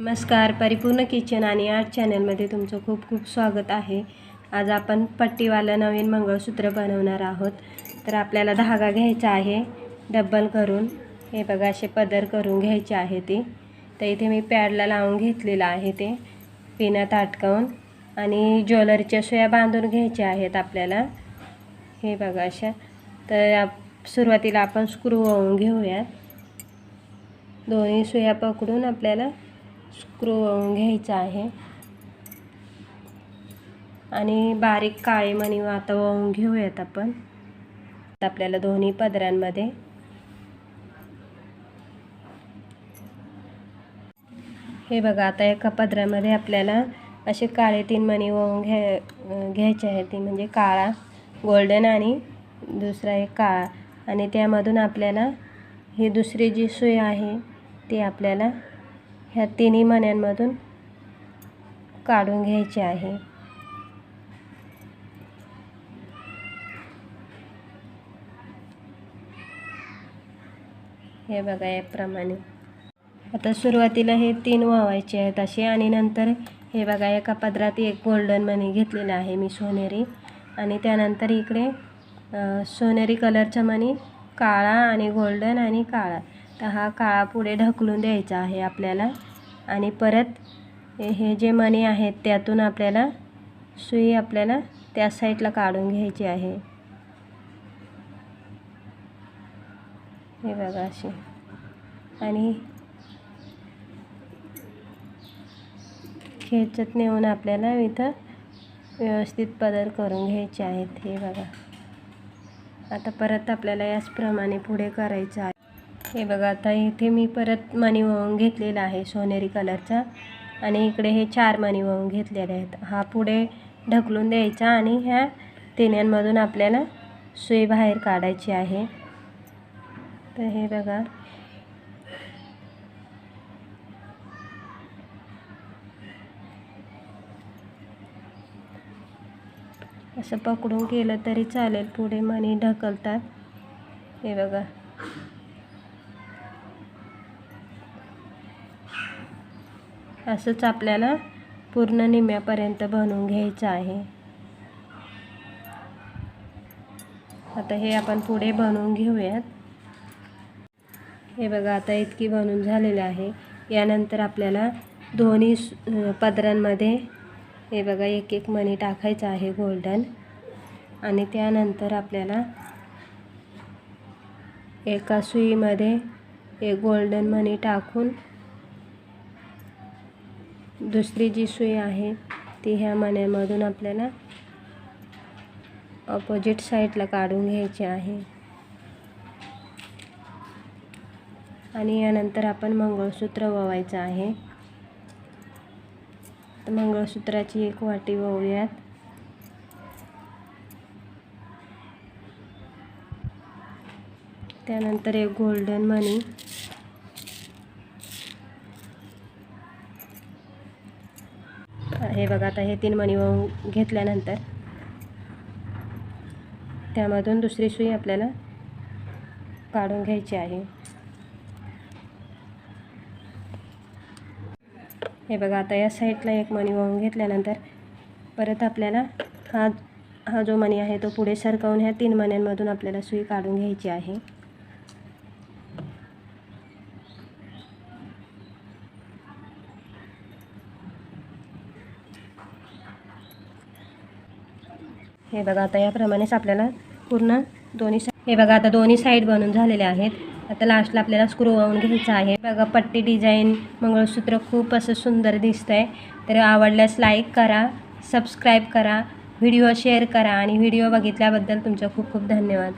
नमस्कार परिपूर्ण किचन आणि आर्ट चॅनलमध्ये तुमचं खूप खूप स्वागत आहे. आज आपण पट्टीवालं नवीन मंगळसूत्र बनवणार आहोत. तर आपल्याला धागा घ्यायचा आहे डब्बल करून. हे बघा असे पदर करून घ्यायचे आहे ते. तर इथे मी पॅडला लावून घेतलेलं आहे ते पिनात अटकावून आणि ज्वेलरीच्या सुया बांधून घ्यायच्या आहेत आपल्याला. हे बघा अशा. तर आप- सुरुवातीला आपण स्क्रू होऊन घेऊयात. दोन्ही सुया पकडून आपल्याला स्क्रू घ्यायचा आहे. आणि बारीक काळे मणी आता वाहून घेऊयात आपण. आपल्याला दोन्ही पदरांमध्ये. हे बघा आता एका पदरामध्ये आपल्याला असे काळे तीन मणी वाहून घ्या घ्यायचे आहेत. ती म्हणजे काळा गोल्डन आणि दुसरा एक काळा. आणि त्यामधून आपल्याला ही दुसरी जी सुई आहे ती आपल्याला ह्या तिन्ही मण्यांमधून काढून घ्यायचे आहे. हे बघा याप्रमाणे. आता सुरुवातीला हे तीन वावायचे आहेत असे आणि नंतर हे बघा एका पदरात एक गोल्डन मनी घेतलेला आहे मी सोनेरी. आणि त्यानंतर इकडे सोनेरी कलरचा मनी काळा आणि गोल्डन आणि काळा. तर हा काळा पुढे ढकलून द्यायचा आहे आपल्याला. आणि परत हे- जे मणी आहेत त्यातून आपल्याला सुई आपल्याला त्या साईडला काढून घ्यायची आहे. हे बघा अशी. आणि खेचत नेऊन आपल्याला इथं व्यवस्थित पदर करून घ्यायचे आहेत. हे बघा. आता परत आपल्याला याचप्रमाणे पुढे करायचं आहे. हे बघा आता इथे मी परत मणी वळून घेतलेला आहे सोनेरी कलरचा. आणि इकडे हे चार मणी वळून घेतलेले आहेत. हा पुढे ढकलून द्यायचा आणि ह्या तिन्यांमधून आपल्याला सुई बाहेर काढायची आहे. तर हे बघा. असं पकडून केलं तरी चालेल. पुढे मणी ढकलतात. हे बघा. असंच आपल्याला पूर्ण निम्म्यापर्यंत बनवून घ्यायचं आहे. आता हे आपण पुढे बनवून घेऊयात. हे बघा आता इतकी बनवून झालेलं आहे. यानंतर आपल्याला दोन्ही पदरांमध्ये हे बघा एक एक मणी टाकायचं आहे गोल्डन आणि त्यानंतर आपल्याला एका सुईमध्ये एक गोल्डन मणी टाकून दुसरी जी सुई आहे ती ह्या मण्यामधून आपल्याला ऑपोजिट साईडला काढून घ्यायची आहे. आणि यानंतर आपण मंगळसूत्र ववायचं आहे. तर मंगळसूत्राची एक वाटी ववूयात त्यानंतर एक गोल्डन मणी हे बघा आता हे तीन मणी वाहून घेतल्यानंतर. त्यामधून दुसरी सुई आपल्याला काढून घ्यायची आहे. हे बघा आता या साईडला एक मणी वाहून घेतल्यानंतर परत आपल्याला हा हा जो मणी आहे तो पुढे सरकवून ह्या तीन मण्यांमधून आपल्याला सुई काढून घ्यायची आहे. हे बघा आता याप्रमाणेच आपल्याला पूर्ण दोन्ही साईड हे बघा आता दोन्ही साईड बनून झालेले आहेत. आता लास्टला आपल्याला स्क्रू वाहून घ्यायचं आहे. बघा पट्टी डिझाईन मंगळसूत्र खूप असं सुंदर दिसतं आहे तर आवडल्यास लाईक करा सबस्क्राईब करा व्हिडिओ शेअर करा आणि व्हिडिओ बघितल्याबद्दल तुमचं खूप खूप धन्यवाद.